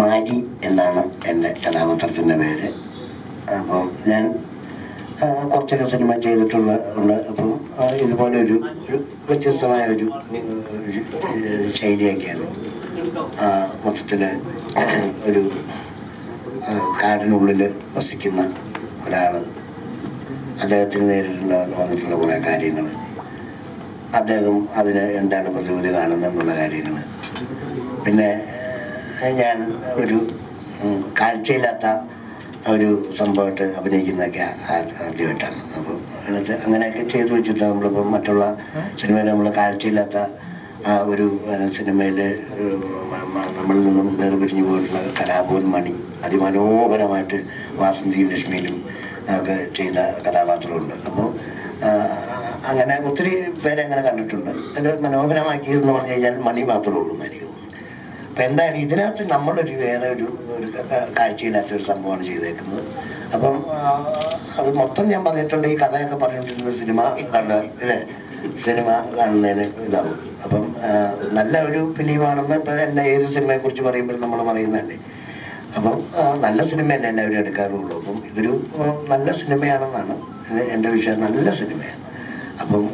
മാരി എന്നാണ് എന്റെ കഥാപാത്രത്തിന്റെ പേര്. അപ്പം ഞാൻ കുറച്ചൊക്കെ സിനിമ ചെയ്തിട്ടുള്ള ഉണ്ട് അപ്പം ഇതുപോലെ ഒരു ഒരു വ്യത്യസ്തമായ ഒരു ശൈലിയൊക്കെയാണ്. മൊത്തത്തിൽ ഒരു കാടിനുള്ളിൽ വസിക്കുന്ന ഒരാൾ അദ്ദേഹത്തിന് നേരിട്ടുള്ള വന്നിട്ടുള്ള കുറേ കാര്യങ്ങൾ അദ്ദേഹം അതിന് എന്താണ് പ്രതിവിധി കാണുന്നത് എന്നുള്ള കാര്യങ്ങൾ പിന്നെ ഞാൻ ഒരു കാഴ്ചയില്ലാത്ത ഒരു സംഭവമായിട്ട് അഭിനയിക്കുന്നതൊക്കെ ആദ്യമായിട്ടാണ്. അപ്പം അങ്ങനത്തെ അങ്ങനെയൊക്കെ ചെയ്തു വെച്ചിട്ട് നമ്മളിപ്പം മറ്റുള്ള സിനിമയിൽ നമ്മൾ കാഴ്ചയില്ലാത്ത ആ ഒരു സിനിമയിൽ നമ്മളിൽ നിന്നും വേർപിരിഞ്ഞു പോയിട്ടുള്ള കലാഭവൻ മണി അതിമനോഹരമായിട്ട് വാസന്തി ലക്ഷ്മിയിലും ഒക്കെ ചെയ്ത കഥാപാത്രമുണ്ട് അപ്പോൾ അങ്ങനെ ഒത്തിരി പേരെ അങ്ങനെ കണ്ടിട്ടുണ്ട്. അതിൽ മനോഹരമാക്കിയതെന്ന് പറഞ്ഞു കഴിഞ്ഞാൽ മണി മാത്രമേ ഉള്ളൂ എനിക്ക് അപ്പം എന്തായാലും ഇതിനകത്ത് നമ്മളൊരു വേറെ ഒരു ഒരു കാഴ്ചയില്ലാത്ത ഒരു സംഭവമാണ് ചെയ്തേക്കുന്നത്. അപ്പം അത് മൊത്തം ഞാൻ പറഞ്ഞിട്ടുണ്ട് ഈ കഥയൊക്കെ പറഞ്ഞിട്ടിരുന്ന സിനിമ കണ്ട അല്ലേ? സിനിമ കാണുന്നതിന് ഇതാവും. അപ്പം നല്ല ഒരു ഫിലിമാണെന്ന് ഇപ്പം എല്ലാ ഏത് സിനിമയെ കുറിച്ച് പറയുമ്പോഴും നമ്മൾ പറയുന്നതല്ലേ. അപ്പം നല്ല എന്നെ എല്ലാവരും എടുക്കാറുള്ളൂ. അപ്പം ഇതൊരു നല്ല സിനിമയാണെന്നാണ് എന്റെ വിഷയം നല്ല സിനിമയാണ്. അപ്പം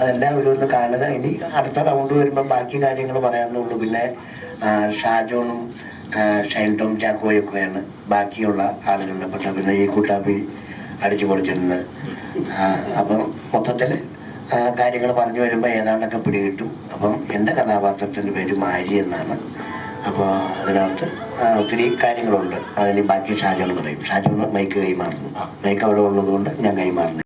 അതെല്ലാവരും ഒന്ന് കാണുക. ഇനി അടുത്ത റൗണ്ട് വരുമ്പോൾ ബാക്കി കാര്യങ്ങൾ പറയാനുള്ളൂ പിന്നെ ഷാജോണും ഷൈൻ ടോം ചാക്കോയൊക്കെയാണ് ബാക്കിയുള്ള ആളുകളുടെ പെട്ട പിന്നെ ഈ കുട്ടാപ്പി അടിച്ചു പൊളിച്ചിട്ടുണ്ട് അപ്പം മൊത്തത്തിൽ കാര്യങ്ങൾ പറഞ്ഞു വരുമ്പോൾ ഏതാണ്ടൊക്കെ പിടികിട്ടും. അപ്പം എന്റെ കഥാപാത്രത്തിന്റെ പേര് മാരി എന്നാണ്. അപ്പോൾ അതിനകത്ത് ഒത്തിരി കാര്യങ്ങളുണ്ട്. അതിന് ബാക്കി ഷാജോൺ പറയും. ഷാജോൺ മൈക്ക് കൈമാറുന്നു. മൈക്ക് അവിടെ ഉള്ളതുകൊണ്ട് ഞാൻ കൈമാറുന്നു